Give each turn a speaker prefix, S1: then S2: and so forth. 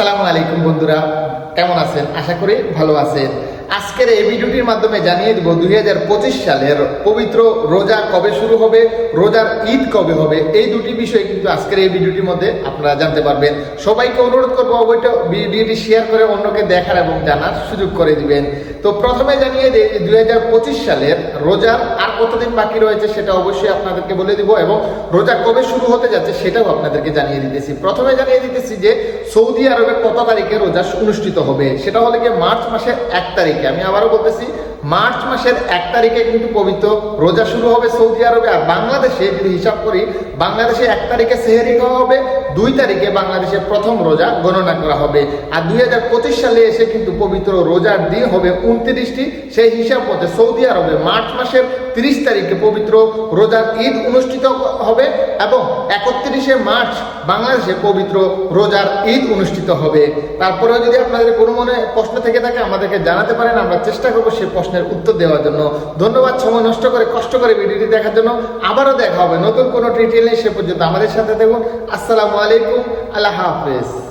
S1: আসসালামু আলাইকুম বন্ধুরা কেমন আছেন? আশা করি ভালো আছেন। আজকের এই ভিডিওটির মাধ্যমে জানিয়ে দেব দুই হাজার পঁচিশ সালের পবিত্র রোজা কবে শুরু হবে, রোজার ঈদ কবে হবে, এই দুটি বিষয় কিন্তু আজকের এই ভিডিওটির মধ্যে আপনারা জানতে পারবেন। সবাইকে অনুরোধ করব অবশ্যই ভিডিওটি শেয়ার করে অন্যকে দেখার এবং জানার সুযোগ করে দিবেন। তো প্রথমে জানিয়ে দিই দুই সালের রোজার আর কতদিন বাকি রয়েছে সেটা অবশ্যই আপনাদেরকে বলে দিব এবং রোজা কবে শুরু হতে যাচ্ছে সেটাও আপনাদেরকে জানিয়ে দিতেছি। প্রথমে জানিয়ে দিতেছি যে সৌদি আরবে কত তারিখে রোজা অনুষ্ঠিত হবে, সেটা হলে গিয়ে মার্চ মাসের এক তারিখে। আমি আবারও বলতেছি, মার্চ মাসের এক তারিখে কিন্তু পবিত্র রোজা শুরু হবে সৌদি আরবে আর বাংলাদেশে যদি হিসাব করি, বাংলাদেশে এক তারিখে সেহেরি খাওয়া হবে, দুই তারিখে বাংলাদেশের প্রথম রোজা গণনা করা হবে। আর দুই হাজার পঁচিশ সালে এসে কিন্তু পবিত্র রোজার দিন হবে উনত্রিশটি। সেই হিসাব মতে সৌদি আরবে মার্চ মাসের তিরিশ তারিখে পবিত্র রোজার ঈদ অনুষ্ঠিত হবে এবং একত্রিশে মার্চ বাংলাদেশে পবিত্র রোজার ঈদ অনুষ্ঠিত হবে। তারপরেও যদি আপনাদের কোনো মনে প্রশ্ন থেকে থাকে, আমাদেরকে জানাতে পারেন। আমরা চেষ্টা করব সেই প্রশ্নের উত্তর দেওয়ার জন্য। ধন্যবাদ, সময় নষ্ট করে, কষ্ট করে ভিডিওটি দেখার জন্য। আবারও দেখা হবে নতুন কোনো নেই সে পর্যন্ত আমাদের সাথে দেখুন আসসালামু আলাইকুম, আল্লাহ হাফেজ।